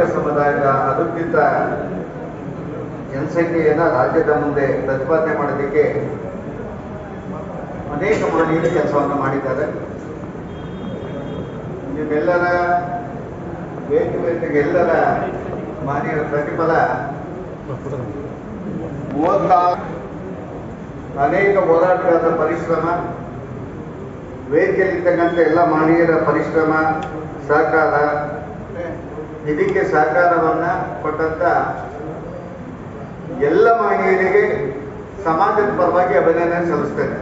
ಮಾದಿಗ ಸಮುದಾಯದ ಅದಕ್ಕಿಂತ ಜನಸಂಖ್ಯೆಯನ್ನು ರಾಜ್ಯದ ಮುಂದೆ ಪ್ರತಿಪಾದನೆ ಮಾಡೋದಕ್ಕೆ ಅನೇಕ ಮಹನೀಯರು ಕೆಲಸವನ್ನು ಮಾಡಿದ್ದಾರೆ. ನಿಮ್ಮೆಲ್ಲರ ವೇದಿಕೆ ಬೇಟಿಗೆಲ್ಲರ ಮಾನೀಯರ ಪ್ರತಿಫಲ ಮೂವತ್ತಾರು ಅನೇಕ ಹೋರಾಟಗಾರರ ಪರಿಶ್ರಮ, ವೇದಿಕೆಯಲ್ಲಿರ್ತಕ್ಕಂಥ ಎಲ್ಲ ಮಾನೀಯರ ಪರಿಶ್ರಮ ಸಹಕಾರ ಇದಕ್ಕೆ ಸಹಕಾರವನ್ನ ಕೊಟ್ಟಂತ ಎಲ್ಲ ಮಹಿಳೆಯರಿಗೆ ಸಮಾಜದ ಪರವಾಗಿ ಅಭಿನಂದನೆ ಸಲ್ಲಿಸ್ತೇನೆ.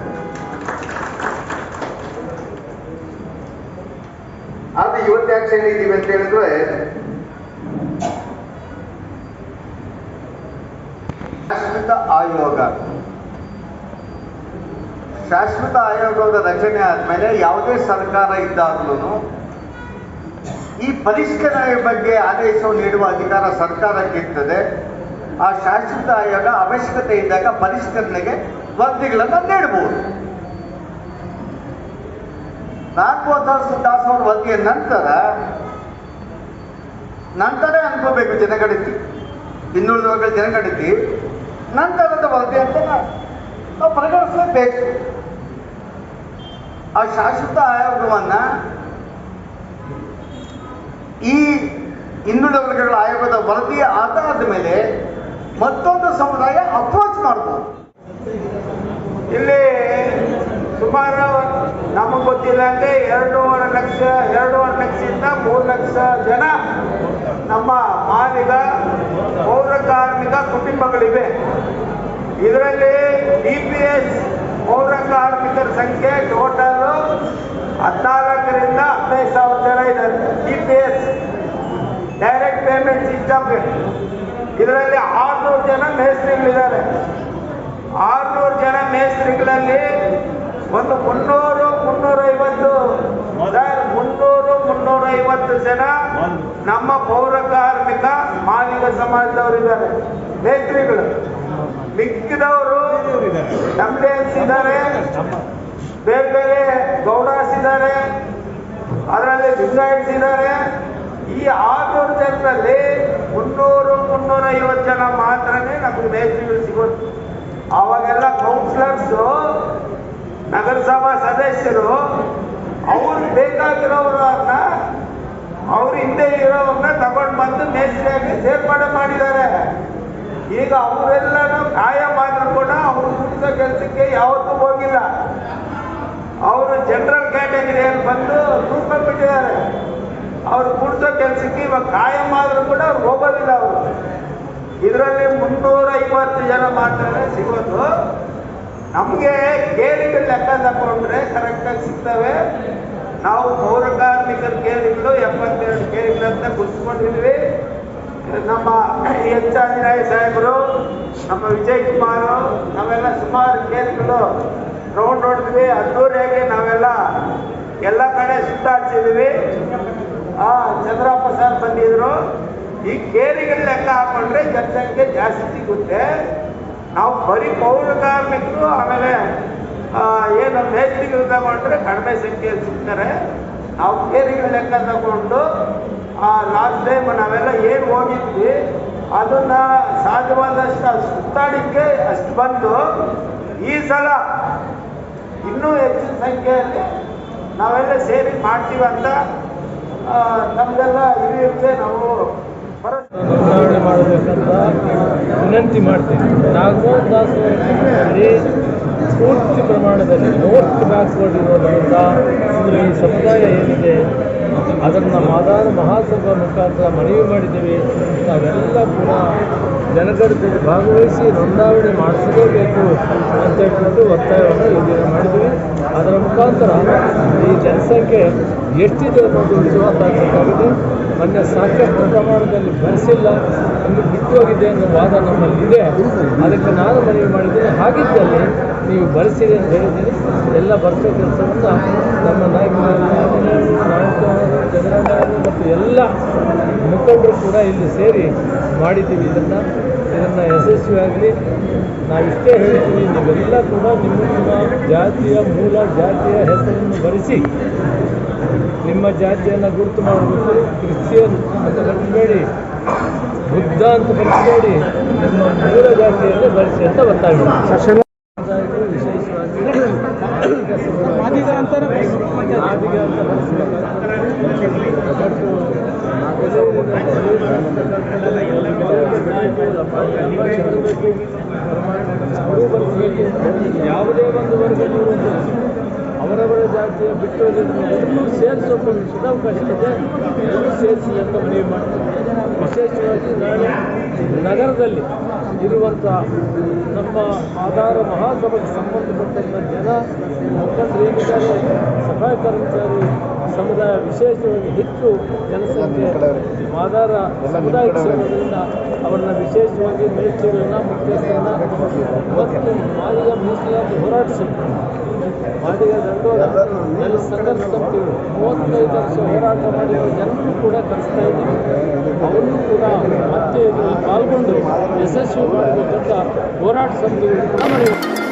ಆದ್ರೆ ಇವತ್ತು ಯಾಕೆ ಸೇರಿದ್ದೀವಿ ಅಂತ ಹೇಳಿದ್ರೆ, ಶಾಶ್ವತ ಆಯೋಗ. ಶಾಶ್ವತ ಆಯೋಗದ ರಚನೆ ಆದ್ಮೇಲೆ ಯಾವುದೇ ಸರ್ಕಾರ ಇದ್ದಾಗಲೂ ಈ ಪರಿಷ್ಕರಣೆಯ ಬಗ್ಗೆ ಆದೇಶ ನೀಡುವ ಅಧಿಕಾರ ಸರ್ಕಾರಕ್ಕಿರ್ತದೆ. ಆ ಶಾಶ್ವತ ಆಯೋಗ ಅವಶ್ಯಕತೆ ಇದ್ದಾಗ ಪರಿಷ್ಕರಣೆಗೆ ವರದಿಗಳನ್ನು ನೀಡಬಹುದು. ನಾಲ್ಕು ವರ್ಷ ದಾಸವರ ವರದಿಯ ನಂತರ ನಂತರ ಅನ್ಕೋಬೇಕು ಜನಗಣತಿ. ಇನ್ನೂರು ವರ್ಗದ ಜನಗಣತಿ. ನಂತರದ ವರದಿ ಅಂತ ನಾವು ಪರಿಗಣಿಸಲೇಬೇಕು. ಆ ಶಾಶ್ವತ ಆಯೋಗವನ್ನ ಈ ಹಿಂದುಳಿದ ವರ್ಗಗಳ ಆಯೋಗದ ವರದಿಯ ಆಧಾರದ ಮೇಲೆ ಮತ್ತೊಂದು ಸಮುದಾಯ ಅಪ್ರೋಚ್ ಮಾಡ್ಬೋದು. ಇಲ್ಲಿ ಸುಮಾರು ನಮಗೆ ಅಂದ್ರೆ ಎರಡೂವರೆ ಲಕ್ಷ, ಎರಡೂವರೆ ಲಕ್ಷದಿಂದ ಮೂರು ಲಕ್ಷ ಜನ ನಮ್ಮ ಮಾಲಿಗ, ಪೌರ ಕಾರ್ಮಿಕ ಕುಟುಂಬಗಳಿವೆ. ಇದರಲ್ಲಿ ಡಿ ಪಿ ಎಸ್ ಪೌರ ಕಾರ್ಮಿಕರ ಸಂಖ್ಯೆ ಟೋಟಲ್ ಹದಿನಾಲ್ಕರಿಂದ ಹದಿನೈದು ಸಾವಿರ ಜನ ಇದ್ದಾರೆ D P S direct payment ಇದರಲ್ಲಿ ಆರುನೂರು ಜನ ಮೇಸ್ತ್ರಿಗಳಿದ್ದಾರೆ. ಆರ್ನೂರು ಜನ ಮೇಸ್ತ್ರಿಗಳಲ್ಲಿ ಒಂದು ಮುನ್ನೂರು ಮುನ್ನೂರೈವತ್ತು ಮುನ್ನೂರು ಮುನ್ನೂರೈವತ್ತು ಜನ ನಮ್ಮ ಪೌರ ಕಾರ್ಮಿಕ ಮಾಲಿಕ ಸಮಾಜದವರು ಇದ್ದಾರೆ ಮೇಸ್ತ್ರಿಗಳು. ಮಿಕ್ಕಿದವರು ಟಂಪ್ಲೇನ್ಸ್ ಇದ್ದಾರೆ ಬೇರೆ ಬೇರೆ ಗೌಡಾಸ್ ಇದ್ದಾರೆ ಅದರಲ್ಲಿ ಲಿಂಗಾಯಟ್ಸ್ ಇದ್ದಾರೆ ಈ ಆರ್ನೂರು ಜನರಲ್ಲಿ ಮುನ್ನೂರು, ಮುನ್ನೂರೈವತ್ತು ಜನ ಮಾತ್ರನೇ ನಮಗೆ ಮೇಸ್ತ್ರಿಗಳು ಸಿಗೋದು. ಅವಾಗೆಲ್ಲ ಕೌನ್ಸಿಲರ್ಸು ನಗರಸಭಾ ಸದಸ್ಯರು ಅವ್ರಿಗೆ ಬೇಕಾಗಿರೋರನ್ನ, ಅವ್ರ ಹಿಂದೆ ಇರೋರನ್ನ ತಗೊಂಡು ಬಂದು ಮೇಸ್ತ್ರಿಯಾಗಿ ಸೇರ್ಪಡೆ ಮಾಡಿದ್ದಾರೆ. ಈಗ ಅವರೆಲ್ಲನೂ ಕಾಯ ಮಾತ್ರ ಕೂಡ ಅವ್ರು ಮುಗಿಸೋ ಕೆಲಸಕ್ಕೆ ಯಾವತ್ತೂ ಹೋಗಿಲ್ಲ. ಅವರು ಜನರಲ್ ಕ್ಯಾಟಗರಿಯಲ್ಲಿ ಬಂದು ಬಿಟ್ಟಿದ್ದಾರೆ. ಅವ್ರು ಕುಡಿಸೋ ಕೆಲಸಕ್ಕೆ ಇವಾಗ ಕಾಯಂ ಆದ್ರೂ ಕೂಡ ಹೋಗೋದಿಲ್ಲ ಅವರು. ಇದರಲ್ಲಿ ಮುನ್ನೂರ ಐವತ್ತು ಜನ ಮಾತ್ರ ಸಿಗೋದು. ನಮಗೆ ಕೇರಿಗಳು ಲೆಕ್ಕ ತಗೊಂಡ್ರೆ ಕರೆಕ್ಟಾಗಿ ಸಿಗ್ತವೆ. ನಾವು ಪೌರ ಕಾರ್ಮಿಕರ ಕೇರಿಗಳು ಎಪ್ಪತ್ತೆರಡು ಕೇರಿಗಳಂತ ಗುರುತಿಸ್ಕೊಂಡಿದ್ವಿ. ನಮ್ಮ ಎಚ್ ಆಂಜನೇಯ ಸಾಹೇಬರು, ನಮ್ಮ ವಿಜಯ್ ಕುಮಾರ್, ನಾವೆಲ್ಲ ಸುಮಾರು ಕೇರಿಗಳು ರೌಂಡ್ ಹೊಡೆದ್ವಿ ಅದ್ದೂರಿಯಾಗಿ ನಾವೆಲ್ಲ ಎಲ್ಲ ಕಡೆ ಸುತ್ತಾಡ್ಸಿದ್ವಿ. ಆ ಚಂದ್ರಪ್ಪ ಸರ್ ಬಂದಿದ್ರು. ಈ ಕೇರಿಗಳ ಲೆಕ್ಕ ಹಾಕೊಂಡ್ರೆ ಜನಸಂಖ್ಯೆ ಜಾಸ್ತಿ ಸಿಗುತ್ತೆ. ನಾವು ಬರೀ ಪೌರ ಕಾರ್ಮಿಕರು, ಆಮೇಲೆ ಏನು ಮೇಸ್ತ್ರಿಗಳು ತಗೊಂಡ್ರೆ ಕಡಿಮೆ ಸಂಖ್ಯೆಯಲ್ಲಿ ಸಿಗ್ತಾರೆ. ನಾವು ಕೇರಿಗಳ ಲೆಕ್ಕ ತಗೊಂಡು, ಆ ಲಾಸ್ಟ್ ಟೈಮ್ ನಾವೆಲ್ಲ ಏನು ಹೋಗಿದ್ವಿ, ಅದನ್ನ ಸಾಧ್ಯವಾದಷ್ಟು ಸುತ್ತಾಡಿಕ್ಕೆ ಅಷ್ಟು ಬಂದು, ಈ ಸಲ ಇನ್ನೂ ಹೆಚ್ಚಿನ ಸಂಖ್ಯೆಯಲ್ಲಿ ನಾವೆಲ್ಲ ಸೇರಿ ಮಾಡ್ತೀವಿ ಅಂತ ಇರುತ್ತೆ ನಾವು ಮಾಡಬೇಕಂತ ವಿನಂತಿ ಮಾಡ್ತೀನಿ. ನಾಗಮೋಹನ್ ದಾಸ್ ಪೂರ್ತಿ ಪ್ರಮಾಣದಲ್ಲಿ ನೋಟ್ ಇಂದು ಈ ಸಮುದಾಯ ಏನಿದೆ, ಅದನ್ನು ಮಾದಾರ ಮಹಾಸಭಾ ಮುಖಾಂತರ ಮನವಿ ಮಾಡಿದ್ದೀವಿ. ನಾವೆಲ್ಲ ಕೂಡ ಜನಗಣತಿಯಲ್ಲಿ ಭಾಗವಹಿಸಿ ನೋಂದಾವಣೆ ಮಾಡಿಸಲೇಬೇಕು ಅಂತ ಹೇಳ್ಬಿಟ್ಟು ಒತ್ತಾಯವನ್ನು ಇಲ್ಲಿ ಮಾಡಿದ್ದೀವಿ. ಅದರ ಮುಖಾಂತರ ಈ ಜನಸಂಖ್ಯೆ ಎಷ್ಟಿದೆ ಅನ್ನೋದು ವಿಶ್ವಾಸಾಗಬೇಕಾಗಿದೆ ಮೊನ್ನೆ ಸಾಕಷ್ಟು ಪ್ರಮಾಣದಲ್ಲಿ ಬರೆಸಿಲ್ಲ ಅಲ್ಲಿ ಬಿಟ್ಟು ಹೋಗಿದೆ ಅನ್ನೋ ವಾದ ನಮ್ಮಲ್ಲಿದೆ ಅದಕ್ಕೆ ನಾನು ಮನವಿ ಮಾಡಿದ್ದೇನೆ, ಹಾಗಿದ್ದಲ್ಲಿ ನೀವು ಬರೆಸಿದೆ ಅಂತ ಹೇಳಿದ್ದೀನಿ. ಎಲ್ಲ ಭರಿಸೋ ಕೆಲಸವನ್ನು ನಮ್ಮ ನಾಯಕರು ಜನರನ್ನು ಮತ್ತು ಎಲ್ಲ ಮುಖಂಡರು ಕೂಡ ಇಲ್ಲಿ ಸೇರಿ ಮಾಡಿದ್ದೀವಿ. ಇದನ್ನು ಇದನ್ನು ಯಶಸ್ವಿಯಾಗಲಿ ಇಷ್ಟೇ ಹೇಳ್ತೀವಿ ನೀವೆಲ್ಲ ಕೂಡ ನಿಮ್ಮ ನಿಮ್ಮ ಜಾತಿಯ ಮೂಲ ಜಾತಿಯ ಹೆಸರನ್ನು ಭರಿಸಿ ನಿಮ್ಮ ಜಾತಿಯನ್ನು ಗುರುತು ಮಾಡಬೇಕು ಕ್ರಿಶ್ಚಿಯನ್ ಅಂತ ಬರೆಸಬೇಡಿ ಬುದ್ಧ ಅಂತ ಬರೆಸಬೇಡಿ ನಿಮ್ಮ ಮೂಲ ಜಾತಿಯನ್ನು ಭರಿಸಿ ಅಂತ ಮಾಡಿ ವಿಶೇಷವಾಗಿ ಆದಿಗ ಅಂತ ಆದಿಗ ಅಂತ ಯಾವುದೇ ಒಂದು ವರ್ಗದವರು ಅವರವರ ಒಂದು ಸದಾವಕಾಶ ಇದೆ ಎಲ್ಲರೂ ಸೇರಿಸಿ ಅಂತ ಮನವಿ ಮಾಡ್ತೀನಿ ವಿಶೇಷವಾಗಿ ನಾಳೆ ನಗರದಲ್ಲಿ ಇರುವಂಥ ನಮ್ಮ ಆಧಾರ ಮಹಾಸಭೆಗೆ ಸಂಬಂಧಪಟ್ಟಂಥ ಜನ ಮುಖಂಡರು ಏನಿದ್ದಾರೆ ಕರ್ಮಚಾರಿ ಸಮುದಾಯ ವಿಶೇಷವಾಗಿ ಹೆಚ್ಚು ಜನಸಂಖ್ಯೆ ಆಧಾರ ಸಮುದಾಯಕ್ಕೆ ಕ್ಷೇತ್ರದಿಂದ ಅವರನ್ನ ವಿಶೇಷವಾಗಿ ಮೇಲ್ಚೇರಿಯನ್ನು ಮುಖ್ಯಸ್ಥರನ್ನ ಮತ್ತು ಮಾದಿಗ ಮೀಸಲಾತಿ ಹೋರಾಟ ಸಮಿತಿ ಮಾದಿಗ ದಂಡೋರ ಎಲ್ಲ ಸಂಘರ್ಷ ಸಮಿತಿಗಳು ಮೂವತ್ತೈದು ವರ್ಷ ಹೋರಾಟ ಮಾಡಿರುವ ಜನರು ಕೂಡ ಕರೆಸ್ತಾ ಇದ್ದೀವಿ ಅವರನ್ನು ಕೂಡ ಮತ್ತೆ ಪಾಲ್ಗೊಂಡು ಯಶಸ್ವಿ ಮಾಡಬೇಕಂತ ಹೋರಾಟ ಸಮಿತಿಗಳು ಕೂಡ